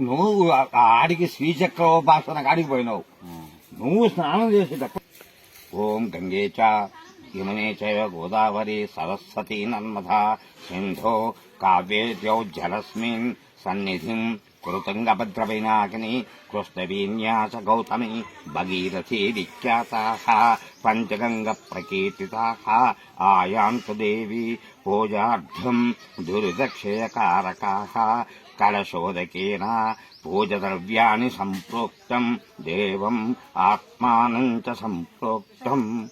నువ్వు ఆ- ఆడికి శ్రీచక్రోపాసన కాడికి పోయినావు. నువ్వు స్నానం చేసేటప్పుడు ఓం గంగేచ చ యమునే చైవ గోదావరి సరస్వతి నర్మదా సింధో కావ్యేద్యౌ జలస్మిన్ సన్నిధిం కృతంగభద్రవైనాకిని కృష్ణవీన్యాస గౌతమి భగీరథీ విఖ్యాతాః పంచగంగ ప్రకీర్తితాః ఆయాంతు దేవి పూజార్థం దురిదక్షయకారకా కలశోదకేన పూజద్రవ్యాన్ని సంప్రోక్తం దేవం ఆత్మానం చ సంప్రోక్తం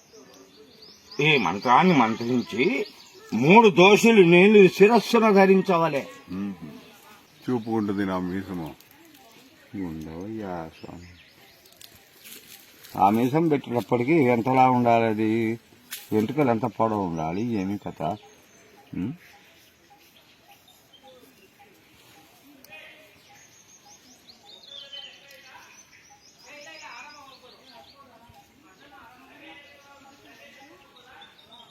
ఈ మంత్రాన్ని మంత్రించి మూడు దోషులు నీళ్ళు శిరస్సున ధరించవలే. చూపుకుంటుంది నా మీసము. ఉండవయ్యా స్వామి. ఆ మీసం పెట్టేటప్పటికి ఎంతలా ఉండాలి అది? వెంట్రుకలు ఎంత పొడవు ఉండాలి? ఏమి కథ?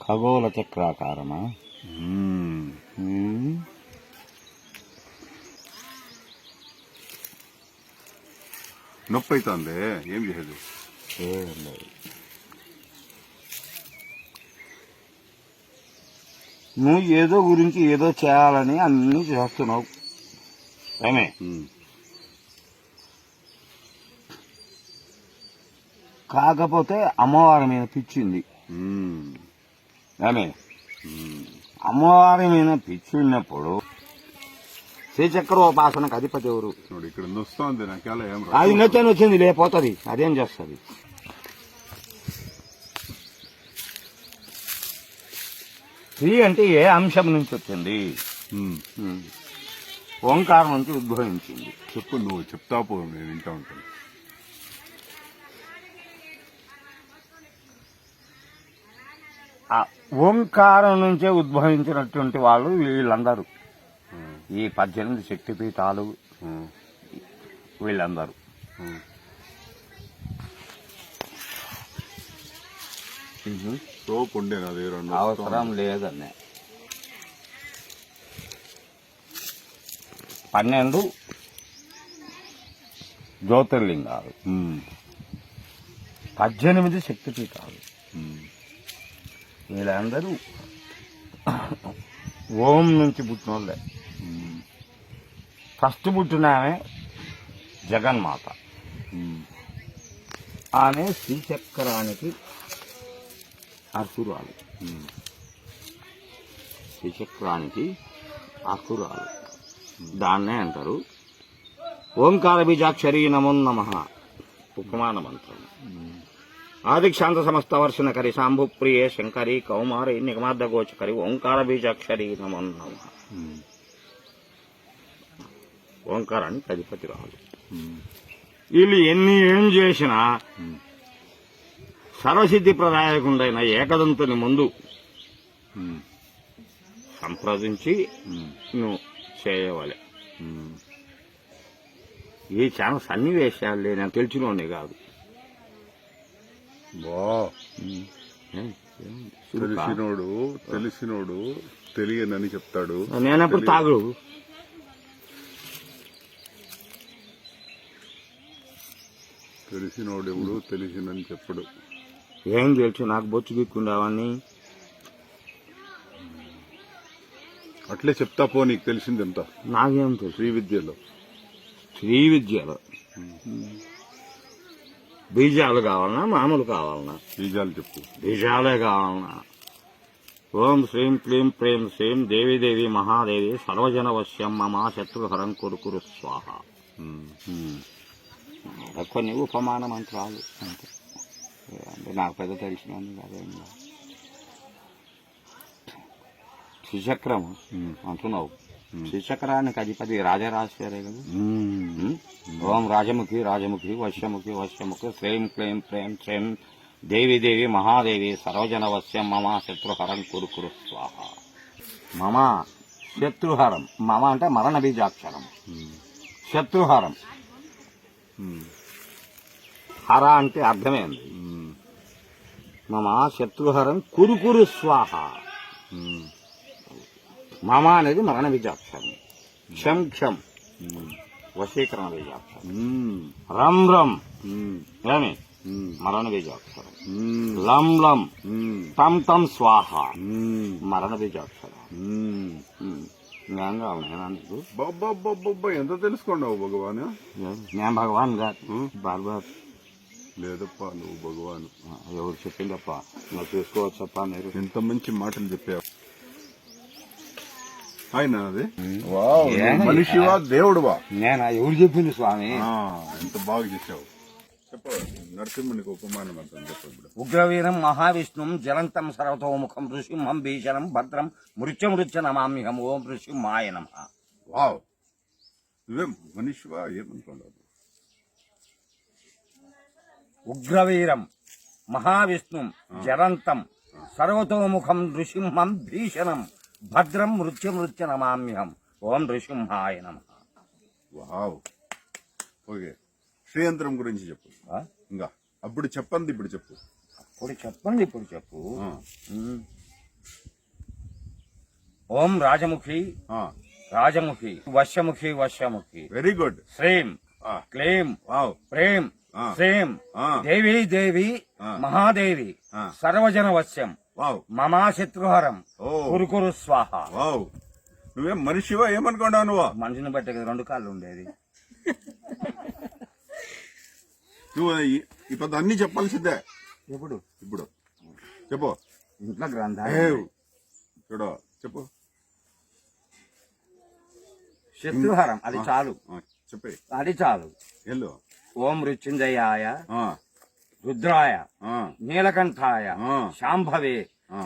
ఖగోళ చక్రాకారమా? నొప్పి అవుతుంది ఏం చేసేది లేదు. నువ్వు ఏదో గురించి ఏదో చేయాలని అన్ని చేస్తున్నావు. ఏమే. కాకపోతే అమ్మవారి మీద పిచ్చింది. మ్మ్. అమ్మవారి మీద పిచ్చున్నప్పుడు శ్రీచక్రోపాసనకు అధిపతి ఎవరు? ఇక్కడ నొస్తుంది అది నచ్చని వచ్చింది లేకపోతుంది అదేం చేస్తుంది? స్త్రీ అంటే ఏ అంశం నుంచి వచ్చింది. ఓంకారం నుంచి ఉద్భవించింది. చెప్పు నువ్వు చెప్తా పో నేను వింటా ఉంటాను. ఓంకారం నుంచే ఉద్భవించినటువంటి వాళ్ళు వీళ్ళందరూ. ఈ పద్దెనిమిది శక్తిపీఠాలు. వీళ్ళందరూ అవసరం. లేదన్నే పన్నెండు జ్యోతిర్లింగాలు. పద్దెనిమిది శక్తిపీఠాలు. వీళ్ళందరూ ఓం నుంచి పుట్టిన వాళ్ళే ఫస్ట్ పుట్టిన ఆమె జగన్మాత. ఆమె శ్రీచక్రానికి అసురాలు శ్రీచక్రానికి అసురాలు దాన్నే అంటారు. ఓంకార బీజాక్షరీ నమో నమ. ఉపమాన మంత్రం. ఆదిక్షాంత సమస్త వర్షణకరి సాంభుప్రియే శంకరి కౌమారి నిగమార్థ గోచకరి ఓంకార బీజాక్షరి నమో నమ. ఓంకారానికి అధిపతి రాదు వీళ్ళు ఎన్ని ఏం చేసినా సర్వసిద్ధి ప్రదాయకుండైన ఏకదంతుని ముందు సంప్రదించి నువ్వు చేయవాలి. ఈ చాలా సన్నివేశాలు నేను తెలిసినోడే కాదు. బా? తెలిసినోడు తెలిసినోడు తెలియనని చెప్తాడు. నేనప్పుడు తాగుడు తెలిసినోడు ఎవడు తెలిసినని చెప్పడు. ఏం తెలుసు నాకు బొచ్చు గిక్కుండావని అట్లే చెప్తా పో నీకు తెలిసిందంతా నాకేం తెలుసు. శ్రీ విద్యలో శ్రీ విద్యలో బీజాలు కావాలన్నా మామూలు కావాలన్నా బీజాలు చెప్పు. బీజాలే కావాలన్నా ఓం శ్రీం క్లీం ప్రేం శ్రీం దేవీదేవి మహాదేవి సర్వజన వశ్యం మమ శత్రుహరం కురుకురు స్వాహ. కొన్ని ఉపమాన మంత్రాలు అంతే. అంటే నాకు పెద్ద తెలిసినవి అదేం మ్మ్. అంటున్నావు. శ్రీచక్రానికి అధిపతి రాజరాజేశ్వరే కదా మ్మ్. ఉం? ఓం రాజముఖి రాజముఖి వశ్యముఖి వశ్యముఖి శ్రీం క్లీం ప్రేం శ్రీం దేవి దేవి మహాదేవి సర్వజన వశ్యం మమ శత్రుహరం కురుకురు స్వాహ మమ శత్రుహరం మమ అంటే మరణ బీజాక్షరం. శత్రుహరం. హర అంటే అర్థమైంది మ్మ్. మమ శత్రుహరం కురుకురు స్వాహ మ్మ్. అనేది మరణ బీజాక్షరం క్షం క్షం. వశీకరణ బీజాక్షరం. రం రం. ఏమి. మరణ బీజాక్షరం మ్మ్. లం లం. తం తం స్వాహ. మరణ బీజాక్షరం నేనా నీకు బాబ్బా ఎంత తెలుసుకోండావు భగవాన్ నేను భగవాన్ కాదు బార్బార్ లేదప్పా నువ్వు భగవాన్ ఎవరు చెప్పిందప్ప నువ్వు చూసుకోవచ్చప్ప మీరు ఎంత మంచి మాటలు చెప్పావు ఆయన అది? ఏ? మనిషివా దేవుడువా? నేనా? ఎవరు చెప్పింది స్వామి? ఆ, ఎంత బాగా చేశావు. చెప్పు నరసింహునికి ఉపమానం అంత చెప్పు ఇప్పుడు. ఉగ్రవీరం మహావిష్ణుం జలంతం సర్వతోముఖం ఋషింహం భీషణం భద్రం మృత్యమృత్య నమామ్యహం ఓం ఋషిమాయ నమ. వావ్. నువ్వే మనిషివా ఏమనుకున్నావు ఉగ్రవీరం మహావిష్ణుం జలంతం సర్వతోముఖం నృసింహం భీషణం. భద్రం మృత్యమృత్య నమామ్యహం. ఓం నృసింహాయ నమ. వావ్. ఓకే. శ్రీయంత్రం గురించి చెప్పు. ఇంకా. అప్పుడు చెప్పండి ఇప్పుడు చెప్పు. ఇప్పుడు చెప్పండి ఇప్పుడు చెప్పు. ఓం రాజముఖి ఆ, రాజముఖి వశ్యముఖి వశ్యముఖి. వెరీ గుడ్ శ్రీం ఆ, క్లీం వావ్. ప్రేం ఆ. శ్రీం. దేవి దేవి. మహాదేవి. సర్వజన వశ్యం మమా శత్రుహరం. ఓ. కురుకురు స్వాహ. వావ్. నువ్వేం మనిషివా? ఏమనుకున్నావు నువ్వు? మనిషిని బట్టే కదా రెండు కాళ్ళు ఉండేది. నువ్వు పెద్ద అన్ని చెప్పాల్సిందే. ఎప్పుడు? ఇప్పుడు. చెప్పు. ఇంట్లో గ్రంథ ఏవ్. చూడు చెప్పు. శత్రుహరం అది చాలు. చెప్పే అది చాలు. ఎల్లు ఓం మృత్యుంజయాయ. రుద్రాయ నీలకంఠాయ. శాంభవే.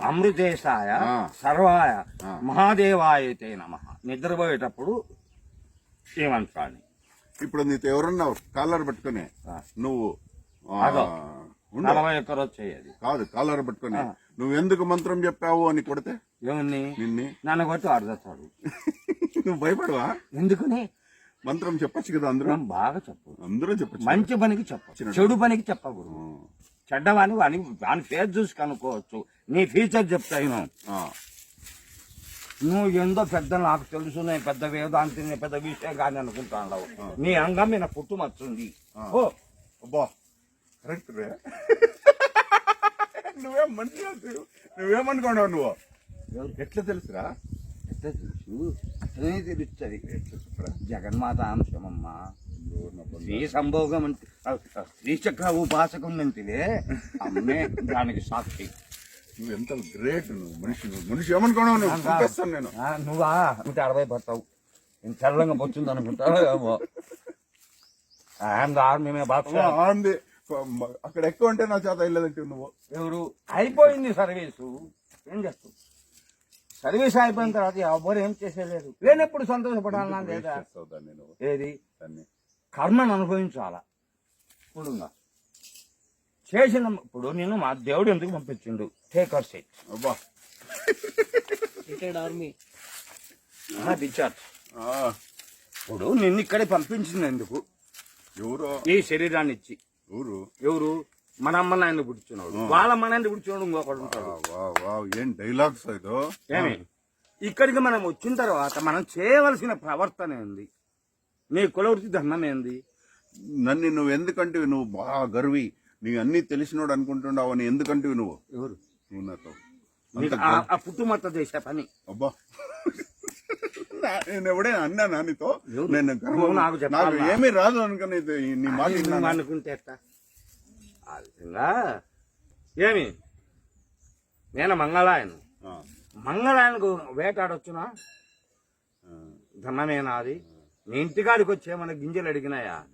అమృతేశాయ. సర్వాయ ఆ. మహాదేవాయ తే నమ నిద్రపోయేటప్పుడు ఈ మంత్రాన్ని ఇప్పుడు నీతో ఎవరన్నా కాలర్ పట్టుకొని. నువ్వు. నలభై ఒక్క రోజు చేయదు కాదు కాలర్ పట్టుకొని. నువ్వు ఎందుకు మంత్రం చెప్పావు అని కొడితే ఏమని నిన్ని నన్ను కొట్టి అర్థస్తాడు నువ్వు భయపడవా ఎందుకని మంత్రం చెప్పొచ్చు కదా అందరూ? బాగా చెప్పు అందరూ చెప్పచ్చు మంచి పనికి చెప్పు చెడు పనికి చెప్పకూడదు. చెడ్డవాని వాని వాని ఫేస్ చూసి కనుక్కోవచ్చు. నీ ఫీచర్ చెప్తాను నువ్వు ఎందో పెద్ద నాకు తెలుసు నేను పెద్ద వేదాంతి నేను పెద్ద విషయం కానీ అనుకుంటాను నీ అంగం మీద పుట్టుమచ్చుంది. ఓ. అబ్బా. కరెక్ట్ రే. నువ్వేం మంచిగా నువ్వేమనుకున్నావు నువ్వు? ఎట్లా తెలుసురా? ఎట్లా తెలుసు? అట్లనే తెలుస్తుంది జగన్మాత అంశమమ్మా. స్త్రీ సంభోగం అంటే స్త్రీ చక్ర ఉపాసకుందంటే అమ్మే దానికి సాక్షి. నువ్వు ఎంత గ్రేట్ నువ్వు మనిషి నువ్వు. మనిషి ఏమనుకున్నావు నువ్వు చంపేస్తాను నేను. నువ్వా? నూట అరవై పడతావు. నేను తెల్లంగా వచ్చింది అనుకుంటావు ఏమో ఆర్మీ అమ్మా, బాగా ఆంది. అక్కడ ఎక్కువ అంటే నా చేత వెళ్ళదంటే నువ్వు. ఎవరు? అయిపోయింది సర్వీసు. ఏం చేస్తావు? సర్వీస్ అయిపోయిన తర్వాత ఎవరు ఏం చేసేలేదు. లేనప్పుడు సంతోషపడాలన్నా లేదా? ఏది? కర్మను అనుభవించాలా? ఇప్పుడుగా చేసిన ఇప్పుడు నేను మా దేవుడు ఎందుకు పంపించిండు? టేక్ అవర్ సెట్ అబ్బా. ఆర్మీ డిశ్చార్జ్ ఇప్పుడు నిన్ను ఇక్కడే పంపించింది ఎందుకు? ఎవరు? ఈ శరీరాన్ని ఇచ్చి ఎవరు? ఎవరు? మన అమ్మ నాయన పుట్టించినాడు వాళ్ళ అమ్మ నాయన పుట్టించినాడు ఇంకొకడు ఉంటాడు. ఏం డైలాగ్స్ ఏమి? ఇక్కడికి మనం వచ్చిన తర్వాత మనం చేయవలసిన ప్రవర్తన ఏంది? నీ కులవృత్తి ధర్మం ఏంది? నన్ను నువ్వు ఎందుకంటివి నువ్వు బాగా గర్వి? నీ అన్ని తెలిసినోడు అనుకుంటున్నావు? అని ఎందుకంటివి నువ్వు? ఎవరు? నువ్వు నాతో. ఆ- పుట్టుమత్త చేసే పని. అబ్బా. నేను ఎవడే అన్నా నానితో? నేను నాకు ఏమీ రాదు అనుకుని నీ మాట. అనుకుంటే? ఆ విధంగా ఏమి? నేను మంగళాయను. మంగళాయనకు వేటాడొచ్చునా? ధనమేనా అది? నీ ఇంటికాడికి వచ్చేమన్నా గింజలు అడిగినాయా?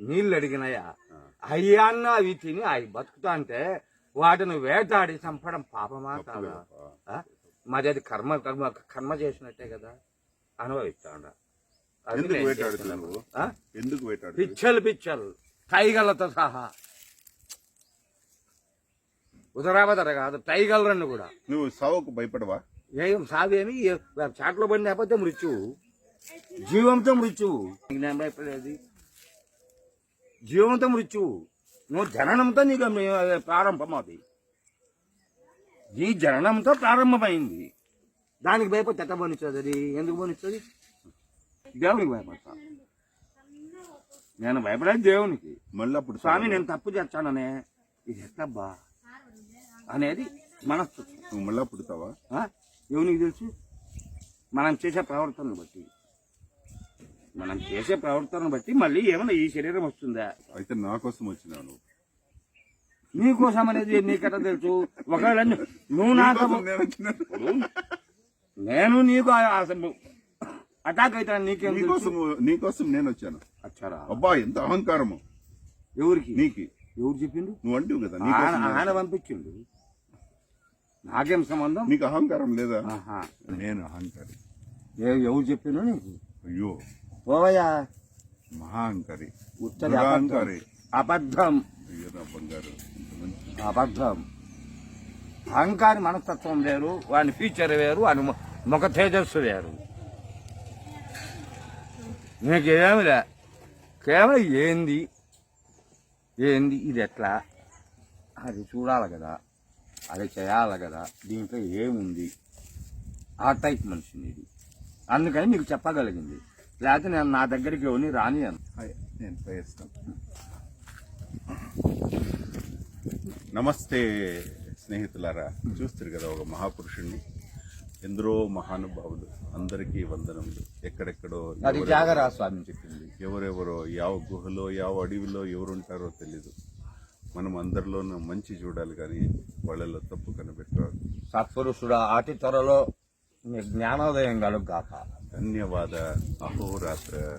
నీళ్ళు అడిగినాయా? అయ్యాన్న అవి తిని అవి బతుకుతా అంటే వాటిని వేటాడి చంపడం పాపమా కాదా? మరి అది కర్మ కర్మ కర్మ చేసినట్టే కదా? అనుభవిస్తాడ. అది ఎందుకు వేటాడు పిచ్చలు పిచ్చలు. టైగర్లతో సహా. ఉదరాబదర కాదు టైగర్లను కూడా. నువ్వు సావుకు భయపడవా? ఏం సావేమి చాట్లో పడి లేకపోతే మృత్యువు. జీవంతో మృత్యువు. నేను భయపడేది? జీవంతో మృత్యువు. నువ్వు జననంతో నీకు ప్రారంభం అది ఈ జననంతో ప్రారంభమైంది. దానికి భయపడి ఎట్ట పోనిస్తుంది అది? ఎందుకు పోనిస్తుంది దేవునికి భయపడతా. నేను భయపడేది దేవునికి. మళ్ళీ అప్పుడు స్వామి నేను తప్పు చేస్తాననే. ఇది ఎట్లబ్బా అనేది మనస్సు. నువ్వు మళ్ళా పుడతావా? ఆ? తెలుసు? మనం చేసే ప్రవర్తనను బట్టి. మనం చేసే ప్రవర్తనను బట్టి మళ్ళీ ఏమైనా ఈ శరీరం వస్తుందా? అయితే నా కోసం వచ్చినావు నువ్వు. నీకోసం అనేది నీకెట్లా తెలుసు. ఒకవేళ ను- నువ్వు నాకు నీకోసం నేను. నేను నీకు ఆ- అసలు అటాక్ అయితే నీకేం తెలుసు? నీకోసం నీకోసం నేను వచ్చాను. అచ్చారా? అబ్బా ఎంత అహంకారము. ఎవరికి? నీకి. ఎవరు చెప్పిండు నువ్వు అంటివి కదా ఆయన నేను ఆయన పంపించిండు. నాకేం సంబంధం? నీకు అహంకారం లేదా? ఆహా. నేను అహంకారి. ఏ- ఎవరు చెప్పిండు నీకు? అయ్యో. పోవయ్యా. మహా అహంకారి ఉత్తది అబద్ధం. అబద్ధం. అయ్యో నా బంగారు. ఇంత మంచి అబద్ధం. అహంకారి మనస్తత్వం వేరు వాని ఫీచర్ వేరు వాని మొ- ముఖ తేజస్సు వేరు. నీకేమిలే కేవలం ఏంది? ఏంది? ఇది ఎట్లా? అది చూడాలి కదా. అది చేయాలి కదా? దీంట్లో ఏముంది? ఆ టైప్ మనిషిని ఇది. అందుకని నీకు చెప్పగలిగింది. లేకపోతే నేను నా దగ్గరికి ఎవరిని రానియను. హాయ్, నేను ప్రయత్నం నమస్తే స్నేహితులారా. చూస్తారు కదా ఒక మహాపురుషుణ్ణి. ఎందరో మహానుభావులు. అందరికీ వందనములు. ఎక్కడెక్కడో అది స్వామి చెప్పింది. ఎవరెవరో యావ గుహలో యావ అడవిలో ఎవరుంటారో తెలీదు. మనం అందరిలోనూ మంచి చూడాలి కానీ వాళ్ళలో తప్పు కనిపెట్టాలి సత్పురుషుడా అతి త్వరలో జ్ఞానోదయం కలుగాక ధన్యవాద. అహోరాత్ర.